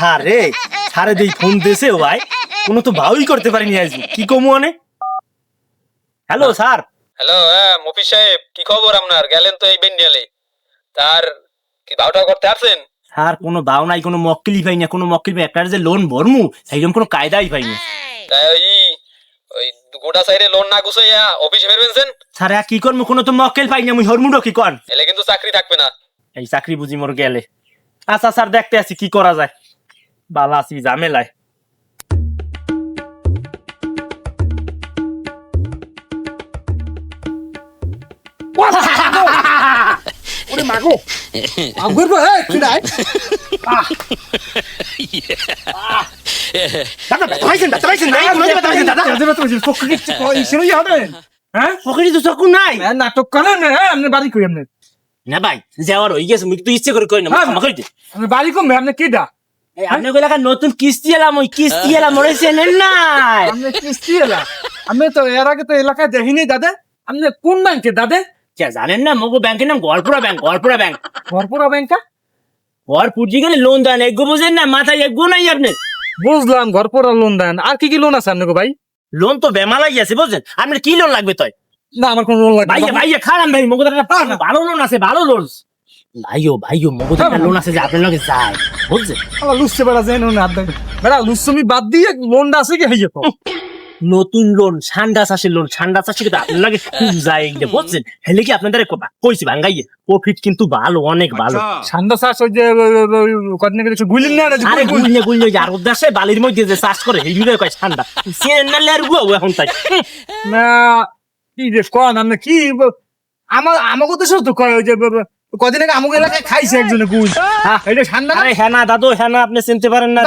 আহা রে সারে দেই ফোন দেছে ভাই। কোনো তো ভাউই করতে পারিনি আজ কি কমু অনে? হ্যালো স্যার হ্যালো হ্যাঁ সাহেব কি খবর আপনার? গেলেন তো এই বেন্ডিয়ালে। তার কি করতে আসছেন? স্যার কোনো দাও নাই কোনো মক্কেলি পাই না কোনো মক্কেল পাই একটা যে লোন ভরমু সেইরকম কোনো কায়দাই পাইনি তাই ওই ওই গোটা সাইডে লোন না গুছাইয়া অফিসে বেরবেনছেন স্যার আর কি করব কোনো তো মক্কেল পাই না মুই হরমুডো কি কর এলে কিন্তু চাকরি থাকবে না। এই চাকরি বুঝি মোর গেলে। আচ্ছা স্যার দেখতে আছি কি করা যায়। বালা আছি ঝামেলায়। ওরে মাগো। বে দাদা নাই কোনো দাদা দাদা তো ফকরি ইসেরই হবে। হ্যাঁ পকেটে তো চকু নাই। নাটক করেন হ্যাঁ আপনি বাড়ি কই আপনি না ভাই যাওয়ার হয়ে গেছে মুই তো ইচ্ছে করে কই না হ্যাঁ। দে। আপনি বাড়ি আপনি এই আপনি কই লাগা নতুন কিস্তি এলাম ওই কিস্তি এলাম মরে চেনেন নাই আপনি কিস্তি এলা আমি তো এর আগে তো এলাকায় দেখিনি দাদা। আপনি কোন ব্যাংকে দাদা? কে জানেন না মগো ব্যাংকের নাম গড়পুরা ব্যাংক গড়পুরা ব্যাংক। ভরপুরা ব্যাংকা? গড়পুর জি গেলে লোন দেন এগো বুঝেন না মাথায় এগো নাই আপনি বুঝলাম ঘরপুরা লোন দেন। আর কি কি লোন আছে আপনাকে ভাই? লোন তো বেমালাই আছে বুঝছেন? আপনার কি লোন লাগবে তাই না আমার কোনো লোন লাগবে ভাইয়া না। ভাইয়া খারাপ ভাই মগো ভালো লোন আছে ভালো লোন ভাইও ভাইও মগো লোন আছে যে আপনার লগে যায়। বুঝছেন? আমার লুচতে বেড়া যায় না বেড়া লুচমি বাদ দিয়ে লোনটা আছে কি? হয়ে যেত নতুন লোন সান্ডা চাষের লোন সান্ডা চাষে কিন্তু আপনার লাগে খুব যায় বুঝছেন? হেলে কি আপনাদের কইছি ভাঙ্গাইয়ে প্রফিট কিন্তু ভালো অনেক ভালো। সান্ডা চাষ ওই যে কদিন দেখছি গুলিন না আরে গুলনে গুলনে যে আর উদ্দেশ্যে বালির মধ্যে যে চাষ করে এই মিলে কয় গুয়া এখন তাই। না কি যে কন আপনি কি আমার আমাকে তো সত্য কয় ওই যে কদিন আগে আমাকে এলাকায় খাইছে একজনে গুল এটা ঠান্ডা আরে হ্যাঁ না দাদু হ্যাঁ না আপনি চিনতে পারেন না।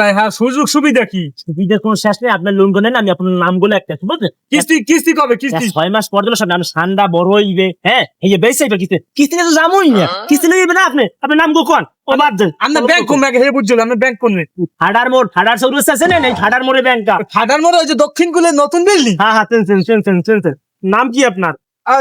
তাই হ্যাঁ সুযোগ সুবিধা কি? সুবিধার কোনো শেষ নেই আপনার লোন আমি আপনার নামগুলো একটা বুঝলেন? কিস্তি কিস্তি কবে? কিস্তি ছয় মাস পর দিলে সব নাম ঠান্ডা বড় হইবে। হ্যাঁ এই যে বেশ চাইবে কিস্তি কিস্তি তো যাবোই না। কিস্তি নিয়ে না আপনি? আপনার নাম গো কোন? ও বাদ দেন আপনি ব্যাংক কোন ব্যাংক? হে বুঝছিল আপনি ব্যাংক কোন হাডার মোড় হাডার সৌরস আছে না এই হাডার মোড়ে ব্যাংকটা ফাদার মোড় ওই যে দক্ষিণ কুলে নতুন বিল্ডিং হ্যাঁ হ্যাঁ চেন চেন চেন চেন চেন চেন। নাম কি আপনার?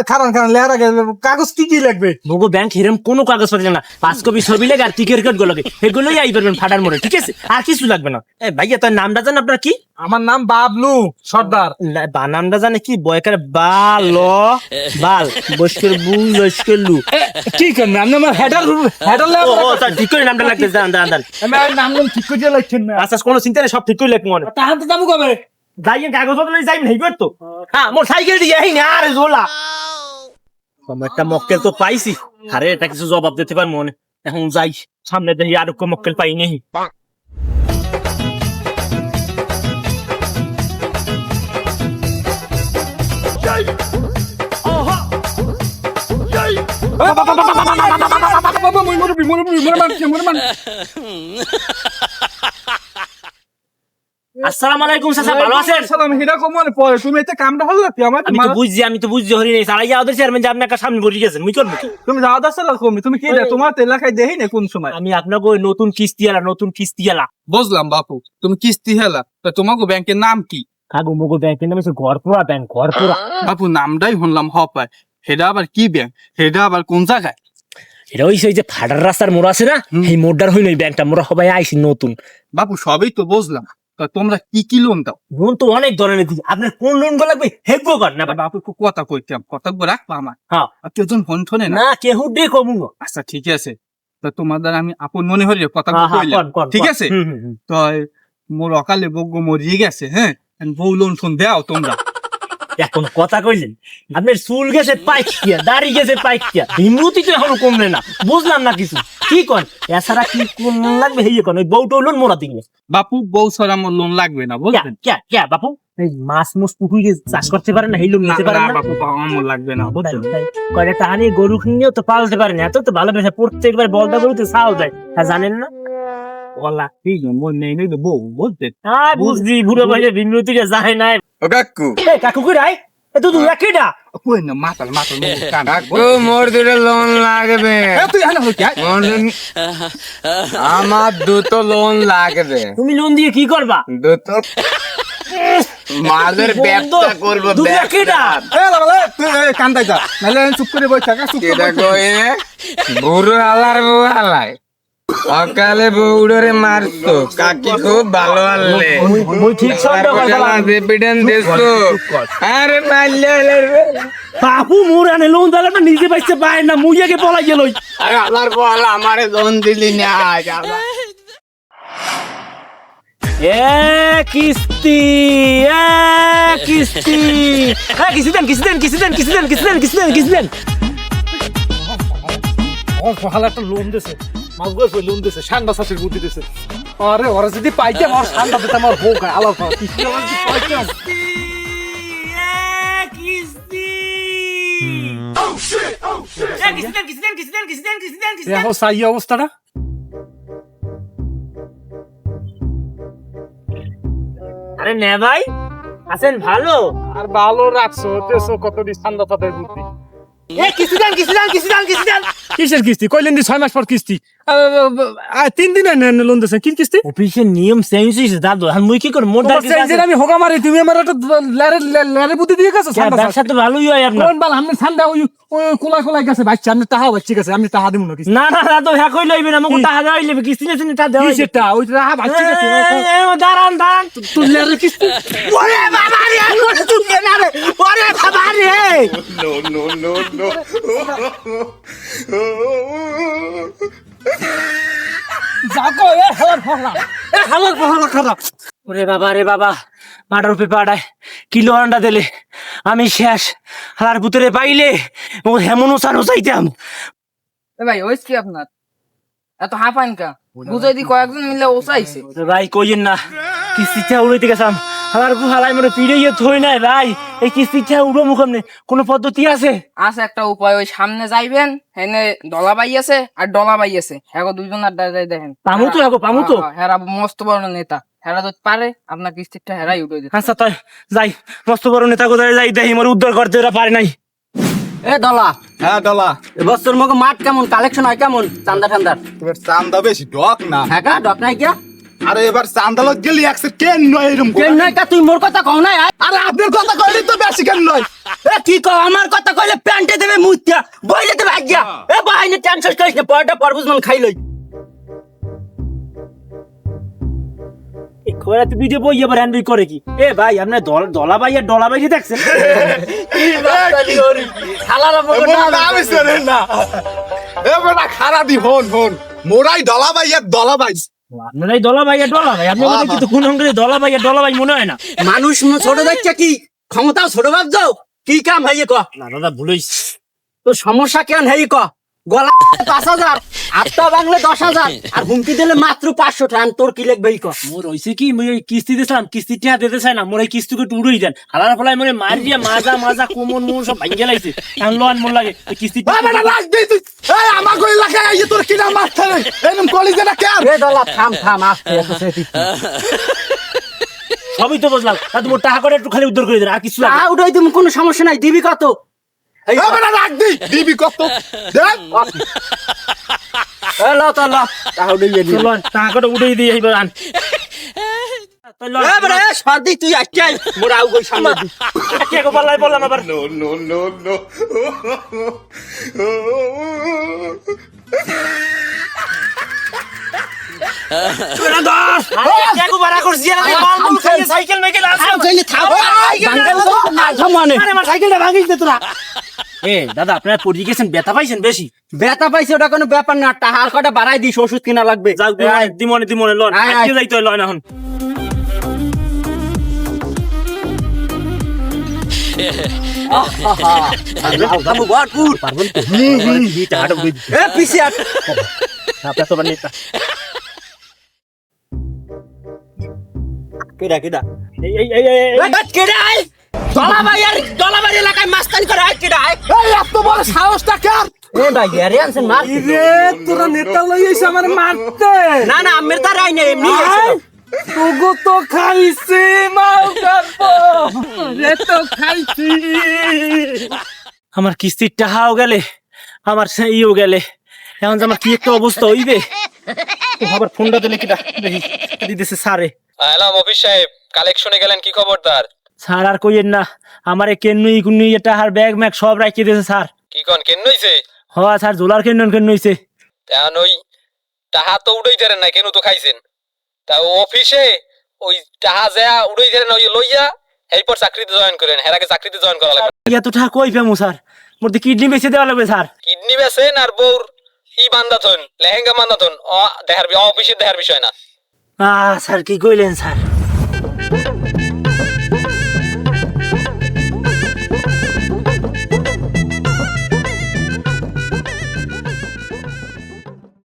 খারান খারান লেহার আগে কাগজ কি কি লাগবে। মগো ব্যাংক হিরম কোনো কাগজ না। পাঁচ কপি ছবি লাগে আর টিকেট কার্ডগুলো এগুলোই আই পারবেন ফাডার মোড়ে ঠিক আছে? আর কিছু লাগবে না। এ ভাইয়া তোর নামটা জান আপনার কি? আমার নাম বাবলু সর্দার। বা নামটা জানে কি? বয়কার বাল বাল। বস্কের বু বস্কের লু। কি করবে আপনি আমার হেডার হেডার ও ঠিক করে নামটা লাগতে জান জান জান আমি নাম নাম ঠিক করে লাগছেন না। আচ্ছা কোনো চিন্তা নেই সব ঠিক করে মনে তাহার তো যাব কবে? যাইয়ে কাগজ পত্র যাই নাই করতো হ্যাঁ মোর সাইকেল দিয়ে এই না আরে জোলা আমার একটা মক্কেল তো পাইছি আরে এটা কিছু জবাব দিতে পার মনে এখন যাই সামনে দেখি আর কোনো মক্কেল পাই নেই বাবা মই মরবি মরবি মরে মারছে মরে মার আসসালামু আলাইকুম চাচা ভালো আছেন? সালাম হিরা মনে তুমি এতে কামটা হলো কি আমার আমি তো বুঝছি আমি তো বুঝছি হরি নেই সারাই আমাদের চেয়ারম্যান যে আপনার সামনে বসে গেছেন মুই করব তুমি কমি তুমি কি তোমার না কোন সময়? আমি আপনাকে ওই নতুন কিস্তি আলা নতুন কিস্তি আলা। বুঝলাম বাপু তুমি কিস্তি হেলা তা তোমাকে ব্যাংকের নাম কি? কাগো মগো ব্যাংকের নাম হচ্ছে ঘরপুরা ব্যাংক ঘরপুরা। বাপু নামটাই শুনলাম হ পায় সেটা আবার কি ব্যাংক? সেটা আবার কোন জায়গায়? এটা ওই সেই যে ফাটার রাস্তার মোড় আছে না। এই মোড়টার হইল ব্যাংকটা মোড়া সবাই আইসি নতুন। বাপু সবই তো বুঝলাম। তোমরা কি কি লোন দাও? লোন তো অনেক ধরনের দিই আপনার কোন লোনগুলো লাগবে? হেগবো কর না বাপু কথা কইতাম কথা রাখবা আমার। হ্যাঁ। আর কেউজন ফোন শোনে না। কেহু দে কমু আচ্ছা ঠিক আছে। তা তোমাদের আমি আপন মনে হলে কথা হ্যাঁ, হ্যাঁ, কইলাম কন, কন, ঠিক আছে? তো মোর অকালে বগ্য মরিয়ে গেছে হ্যাঁ? বউ লোন শোন দাও তোমরা। এখন কথা কইলেন? আপনার চুল গেছে পাইকিয়া দাড়ি গেছে পাইকিয়া বিমুতি তো এখনও কমলে না। বুঝলাম না কিছু। কি কন এছাড়া কি কোন লাগবে? হেয়ে কোন ওই বউটো লোন মোরা দিলে বাপু বউ ছাড়া আমার লোন লাগবে না বুঝলেন ক্যা ক্যা বাপু? এই মাছ মুছ পুকুরে চাষ করতে পারেন না এই লোন নিতে পারেন না, না? বাপু আমার লাগবে না বুঝলেন কয়টা টাহানি গরু কিনেও তো পালতে পারেন এত তো ভালো পেশা প্রত্যেকবার বলদা গরুতে চাও যায় তা জানেন না? ওলা ঠিক মন নেই নেই তো বউ আয় বুঝছি বুড়ো ভাই বিমুতিটা যায় না ও কাকু। এ কাকু কি রাই এ তো তুই রাখি না মাতাল মাতাল মুখ মোর দুটো লোন লাগবে তুই আনা হলো কি আয়? মোর দুন- আমার দুটো লোন লাগবে তুমি লোন দিয়ে কি করবা দুটো মালের ব্যবসা করব ব্যবসা এ, তুই কান্দাই যা চুপ করে বই থাকা চুপ করে বুড়ো আলার বউ আলায় সকালে বউডরে মারতো কাকি খুব ভালো আনলে। মুই ঠিক সন্দেহ করলাম রেপিডেন দেছো। আরে মারলে বাপু মোর আনে লোন দালা নিজে পাইছে পায় না। মুই আগে পলাই গেল। আরে আল্লাহর বল আমারে দন দিলি না আজ এ কিস্তি এ কিস্তি। হ্যাঁ কিস্তি দেন কিস্তি দেন কিস্তি দেন কিস্তি দেন কিস্তি দেন কিস্তি দেন কিস্তি দেন। আমার ভালো একটা লোন দিছে মাছ বয়স লোন দিছে ঠান্ডা চাষের বুদ্ধি দিছে। আরে ওরা যদি পাইতে আমার ঠান্ডা দিতে আমার বউ কিস্তি যদি পাইতাম দেখো সাই অবস্থাটা? আরে নে ভাই। আছেন ভালো? আর ভালো রাখছো দেশো কত দিন ঠান্ডা তাদের বুদ্ধি। কিস্তি দেন কিস্তি দেন কিস্তি দেন কিস্তি দেন। কিসের কিস্তি? কইলেন দি ছয় মাস পর কিস্তি। তিন দিনে লোন দিয়েছেন। কি কিস্তি? অফিসের নিয়ম চেঞ্জ হয়েছে দাদু। আর মুই কি করে সেই যে আমি হোগা মারি তুমি আমার একটা লেরে লেরে বুদ্ধি দিয়ে গেছো। ব্যবসা তো ভালোই হয় আপনার। কোন বাল আমি ঠান্ডা ওই ওই কোলাই কোলাই গেছে বাচ্চা আমি তাহা বাচ্চা গেছে আমি তাহা দিব না না না দাদু হ্যাঁ কই লইবে না মুখ কি? টাকা দেওয়া লইবে? কিস্তি নিয়েছেন টাকা দেওয়া কি সেটা ওই তাহা বাচ্চা গেছে দাঁড়ান দাঁড়ান। তুই লেরে কিস্তি ওরে বাবা রে ওরে তুমি না রে। ওরে বাবা রে। যাকো এ হালার ফহলা এ হালার ফহলা খারাপ। ওরে বাবা রে বাবা মাটার পেপারায় কিলো আন্ডা দিলে আমি শেষ। আর পুতরে পাইলে ও হেমন ওসানো চাইতাম। ভাই ওইস কি আপনার? এত হাফাইন কা? বুঝাই দি কয়েকজন মিলে ওসাইছে ভাই কইেন না কিস্তিটা উড়াইতে গেছাম? আমার হালাই মনে পিড়ে থই নাই ভাই। এই কিস্তিটা উড়ো মুখ আমনে কোনো পদ্ধতি আছে? আছে একটা উপায় ওই সামনে যাইবেন হেনে ডলা বাই আছে আর ডলা বাই আছে। এখন দুইজন আর দাঁড়াই দেখেন। পামু তো এখন পামু তো। হ্যাঁ, হেরা মস্ত বড় নেতা। হেরা যদি পারে আপনার কিস্তিটা হেরাই উঠে দিতে আচ্ছা তাই যাই মস্ত বড় নেতা কোথায় যাই দেখি মোর উদ্ধার করতে ওরা পারে নাই। এ দলা। হ্যাঁ ডলা এবছর মগে মাঠ কেমন? কালেকশন হয় কেমন? চান্দা ঠান্দার? এবার চান্দা বেশি ডক না। হ্যাঁ কা ডক নাই কিয়া? আরে এবার চান্দালত গেলি একশো কেন নয় এরকম করে? কেন নয় কা তুই মোর কথা কও। আরে আপনার কথা কইলি তো বেশি কেন নয়? এ কি কও? আমার কথা কইলে প্যান্টে দেবে মুত্যা বইলে দেবে আজ্ঞা। এ বাহিনী টেনশন করিস না পরটা পরবুজ মান খাই লই। তুই ভিডিও বই এবার হ্যান্ড করে কি? এ ভাই আপনি দলা ভাই আর ডলা ভাই দেখছেন না। এ বেটা খারা দি হন হন। মোরাই ডলা ভাই আর ডলা ভাই আপনারাই দলা ভাই আর ডলা ভাই আপনি বলে কিন্তু কোন অঙ্গে দলা ভাই আর ডলা ভাই মনে হয় না? মানুষ ছোট দেখছে কি? ক্ষমতাও ছোট ভাব যাও। কি কাম হইয়ে ক? না দাদা তো সমস্যা কেন হই ক? গলা পাঁচ হাজার আটটা বাংলে দশ হাজার আর হুমকি দিলে মাত্র পাঁচশো টাকা। তোর কি লিখবে ক মোর হইছে কি মুই কিস্তি দিছিলাম কিস্তি টিয়া দিতে চাই না মোর এই কিস্তিকে দেন। ফলাই মনে মারিয়া মাজা মাজা কোমর মোর সব ভাঙ্গে লাগছে। এখন লোন মোর লাগে কিস্তি এ বেটা লাগ তুই এই আমার তোর কিনা মারতে রে এরকম যেটা কেন এ দলা থাম থাম আস্তে আস্তে সবই তো বুঝলাম। তা মোর টাকা করে একটু খালি উদ্ধার করে দেন আর কিছু লাগে না। উঠাই তুমি কোনো সমস্যা নাই দিবি কত? দিবি কত? দেখ। এ ল তো ল। তা উঠাই দিয়ে এইবার আন। তো লন, এ বড় এ সর্দি তুই আচ্ছাই মোর আউ গই সামনে কে গো বললাম আবার নো নো নো নো। খাইয়ে সাইকেল মানে ভাঙিস তোরা। এ দাদা আপনারা পড়ে গেছেন ব্যথা পাইছেন বেশি ব্যথা পাইছে ওটা কোনো ব্যাপার না টাহার কটা বাড়াই দিস ওষুধ কিনা লাগবে যাও দিমনে দিমনে লন। আজকে যাইতে হয় লন এখন কেডা কেডা এই এই এই এই, এই এ কেডা আয় দলাবাই এলাকায় মাস্তানি করে আয়। কেডা এই এত বড় সাহসটা কেন এ ভাই আরে আনছেন মার। রে তোরা নেতা লই এসে আমার মারতে। না না আমের তার আই না এমনি তোগো তো খাইছি মাল রে তো খাইছি। আমার কিস্তির টাকাও গেলে আমার ইও গেলে। এখন যে আমার কি একটা অবস্থা হইবে? আবার ফোনটা দিলে কিটা দেখি দিতেছে হ্যালো মফিজ সাহেব কালেকশনে গেলেন কি খবর তার স্যার আর কইেন না আমারে কেন্নুই কুন্নুই এটা আর ব্যাগ ম্যাগ সব রাখিয়ে দিয়েছে স্যার। কি কন কেন হইছে? হওয়া স্যার জোলার কেন্নন কেন্ন হইছে। এখন ওই টাহা তো উড়াই ধরেন না কেন তো খাইছেন? তা অফিসে ওই টাহা যা উড়াই ধরেন ওই লইয়া এরপর চাকরিতে জয়েন করেন হেরাকে চাকরিতে জয়েন করা লাগবে। এত টাকা কই পামু স্যার? মোর কিডনি বেঁচে দেওয়া লাগবে স্যার। কিডনি বেছেন আর বউর ই বান্দাথন লেহেঙ্গা বান্দাথন দেখার অফিসের দেখার বিষয় না। আহ স্যার কি কইলেন স্যার?